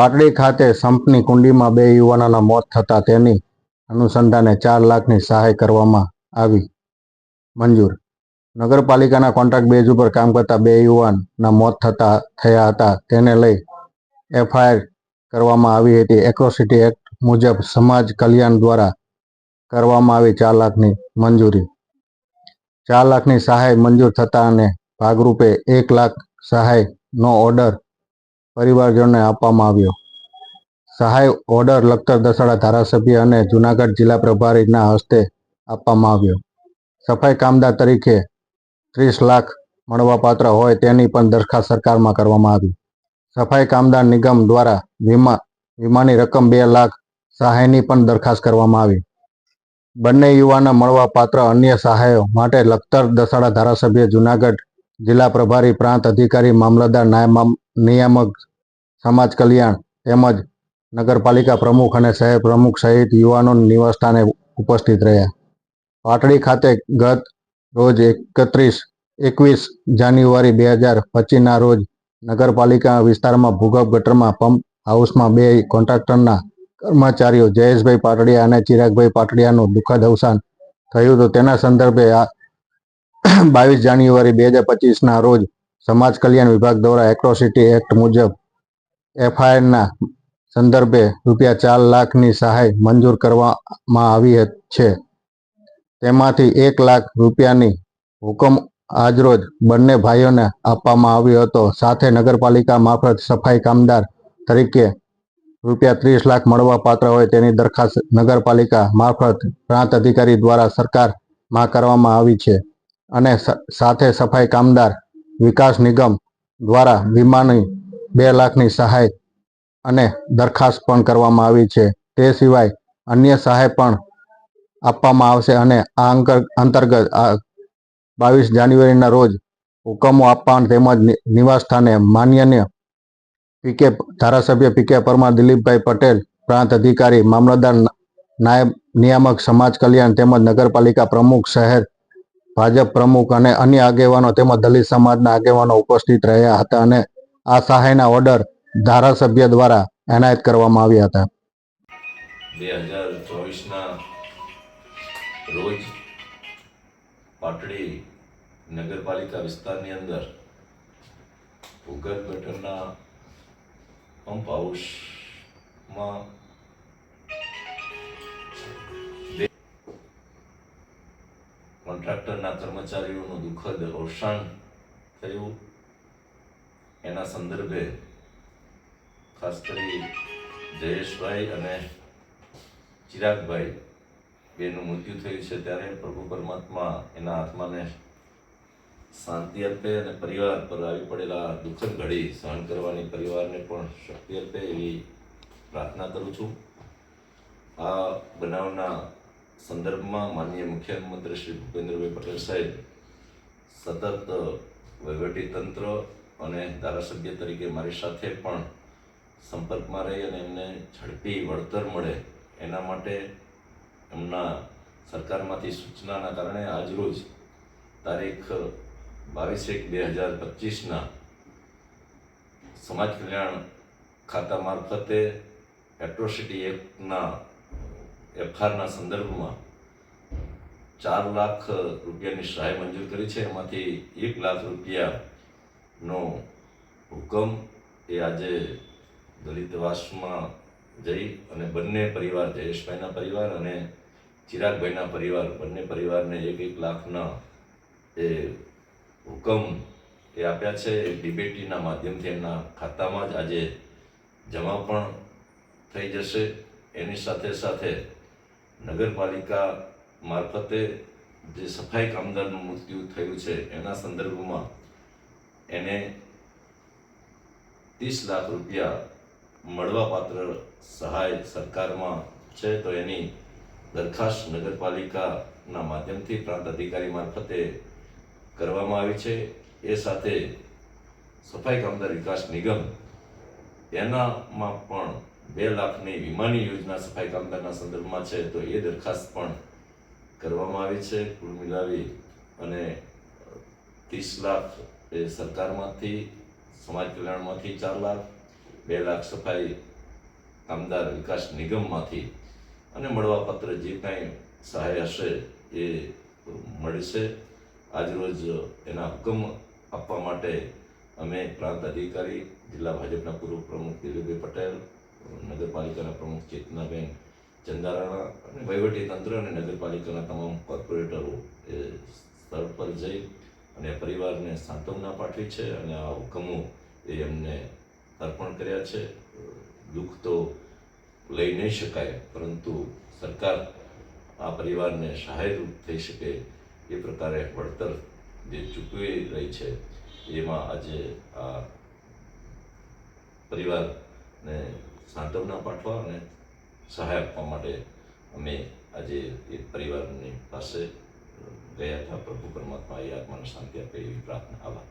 પાટડી ખાતે સંપની કુંડીમાં બે યુવાનોના મોત થતા તેની અનુસંધાને ચાર લાખની સહાય કરવામાં આવી. મંજૂર. નગરપાલિકાના કોન્ટ્રાક્ટ બેઝ ઉપર કામ કરતા બે યુવાનના મોત થતા થયા હતા. તેને લઈ એફઆઈઆર કરવામાં આવી હતી. એક્રોસિટી એક્ટ મુજબ સમાજ કલ્યાણ દ્વારા કરવામાં આવી ચાર લાખની મંજૂરી. ચાર લાખની સહાય મંજૂર થતા અને ભાગરૂપે એક લાખ સહાયનો ઓર્ડર પરિવારજનોને આપવામાં આવ્યો. સહાય ઓર્ડર લખતર દસાડા ધારાસભ્ય અને જુનાગઢ જિલ્લા પ્રભારીના હસ્તે આપવામાં આવ્યો. સફાઈ કામદાર તરીકે ત્રીસ લાખ મળવાપાત્ર હોય તેની પણ દરખાસ્ત સરકારમાં કરવામાં આવી. સફાઈ કામદાર નિગમ દ્વારા વીમા, વીમાની રકમ બે લાખ સહાયની પણ દરખાસ્ત કરવામાં આવી. બંને યુવાના મળવાપાત્ર અન્ય સહાયો માટે લખતર દસાડા ધારાસભ્ય જુનાગઢ જિલ્લા પ્રભારી પ્રાંત અધિકારી, મામલતદાર નિયામક, સમાજ કલ્યાણ તેમજ નગરપાલિકા પ્રમુખ અને શહેર પ્રમુખ સહિત યુવાનો નિવાસસ્થાને ઉપસ્થિત રહ્યા. પાટડી ખાતે ગત રોજ એકત્રીસ, એકવીસ જાન્યુઆરી બે હજાર પચીસના રોજ નગરપાલિકા વિસ્તારમાં ભૂગર્ભ ગટરમાં પંપ હાઉસમાં બે કોન્ટ્રાક્ટરના કર્મચારીઓ જયેશભાઈ પાટડિયા અને ચિરાગભાઈ પાટડિયાનું દુઃખદ અવસાન થયું હતું. તેના સંદર્ભે આ બાવીસ જાન્યુઆરી બે હજાર પચીસના રોજ સમાજ કલ્યાણ વિભાગ દ્વારા એક્રોસિટી એક્ટ મુજબ એફઆઈઆરના સંદર્ભે રૂપિયા ચાર લાખની સહાય મંજૂર કરવામાં આવી છે. તેમાંથી એક લાખ રૂપિયાની હુકમ આજરોજ બંને ભાઈઓને આપવામાં આવ્યો હતો. સાથે નગરપાલિકા મારફત સફાઈ કામદાર તરીકે રૂપિયા ત્રીસ લાખ મળવા પાત્ર હોય તેની દરખાસ્ત નગરપાલિકા મારફત પ્રાંત અધિકારી દ્વારા સરકારમાં કરવામાં આવી છે અને સાથે સફાઈ કામદાર વિકાસ નિગમ દ્વારા વીમાની બે લાખની સહાય અને દરખાસ્ત પણ કરવામાં આવી છે. તે સિવાય અન્ય સહાય પણ આપવામાં આવશે અને આ અંતર્ગત બાવીસ જાન્યુઆરીના રોજ હુકમો આપવા તેમજ નિવાસસ્થાને નિવાસ સ્થાને માન્યને પીકે ધારાસભ્ય પીકે પરમાર દિલીપભાઈ પટેલ, પ્રાંત અધિકારી, મામલતદાર નાયબ નિયામક, સમાજ કલ્યાણ તેમજ નગરપાલિકા પ્રમુખ, શહેર ભાજપ પ્રમુખ અને અન્ય આગેવાનો તેમજ દલિત સમાજના આગેવાનો ઉપસ્થિત રહ્યા હતા અને આ સહાયના ઓર્ડર ધારાસભ્ય દ્વારા એનાયત કરવામાં આવ્યા હતા. બે હજાર ચોવીસના રોજ પાટડી નગરપાલિકા વિસ્તારની અંદર ભૂગર્ભ ગટરના પંપ હાઉસમાં કોન્ટ્રાક્ટરના કર્મચારીઓનું દુઃખદ અવસાન થયું. એના સંદર્ભે ખાસ કરી જયેશભાઈ અને ચિરાગભાઈ. બેનું મૃત્યુ થયું છે ત્યારે પ્રભુ પરમાત્મા એના આત્માને શાંતિ આપે અને પરિવાર પર આવી પડેલા દુઃખદ ઘડી સહન કરવાની પરિવારને પણ શક્તિ આપે એવી પ્રાર્થના કરું છું. આ બનાવના સંદર્ભમાં માનનીય મુખ્યમંત્રી શ્રી ભૂપેન્દ્રભાઈ પટેલ સાહેબ સતત વહીવટી તંત્ર અને ધારાસભ્ય તરીકે મારી સાથે પણ સંપર્કમાં રહી અને એમને ઝડપી વળતર મળે, એના માટે એમના સરકારમાંથી સૂચનાના કારણે આજરોજ તારીખ બાવીસ એક બે હજાર પચીસના સમાજ કલ્યાણ ખાતા મારફતે એટ્રોસિટી એક્ટના એફઆરના સંદર્ભમાં ચાર લાખ રૂપિયાની સહાય મંજૂર કરી છે. એમાંથી એક લાખ રૂપિયાનો હુકમ એ આજે દલિતવાસમાં જઈ અને બંને પરિવાર, જયેશભાઈના પરિવાર અને ચિરાગભાઈના પરિવાર, બંને પરિવારને એક એક લાખના એ હુકમ એ આપ્યા છે એ ડીબીટીના માધ્યમથી એમના ખાતામાં જ આજે જમા પણ થઈ જશે. એની સાથે સાથે નગરપાલિકા મારફતે જે સફાઈ કામદારનું મૃત્યુ થયું છે, એના સંદર્ભમાં એને ત્રીસ લાખ રૂપિયા મળવાપાત્ર સહાય સરકારમાં છે, તો એની દરખાસ્ત નગરપાલિકાના માધ્યમથી પ્રાંત અધિકારી મારફતે કરવામાં આવી છે. એ સાથે સફાઈ કામદાર વિકાસ નિગમ એનામાં પણ બે લાખની વીમાની યોજના સફાઈ કામદારના સંદર્ભમાં છે, તો એ દરખાસ્ત પણ કરવામાં આવી છે, કુલ મિલાવી અને ત્રીસ લાખ એ સરકારમાંથી, સમાજ કલ્યાણમાંથી ચાર લાખ બે લાખ સફાઈ કામદાર વિકાસ નિગમમાંથી અને મળવાપત્ર જે કાંઈ સહાય હશે એ મળશે. આજરોજ એના હુકમ આપવા માટે અમે પ્રાંત અધિકારી, જિલ્લા ભાજપના પૂર્વ પ્રમુખ દિલીપભાઈ પટેલ, નગરપાલિકાના પ્રમુખ ચેતનાબેન ચંદારાણા અને વહીવટી તંત્ર અને નગરપાલિકાના તમામ કોર્પોરેટરો એ સ્થળ પર જઈ અને પરિવારને સાંત્વના પાઠવી છે અને આ હુકમો એ એમને અર્પણ કર્યા છે. દુઃખ તો લઈ નહીં શકાય, પરંતુ સરકાર આ પરિવારને સહાયરૂપ થઈ શકે એ પ્રકારે વળતર જે ચૂકવી રહી છે, એમાં આજે આ પરિવારને સાંત્વના પાઠવા અને સહાય આપવા માટે અમે આજે એ પરિવારની પાસે ગયા હતા. પ્રભુ પરમાત્મા એ આત્માને શાંતિ આપે એવી પ્રાર્થના, આભાર.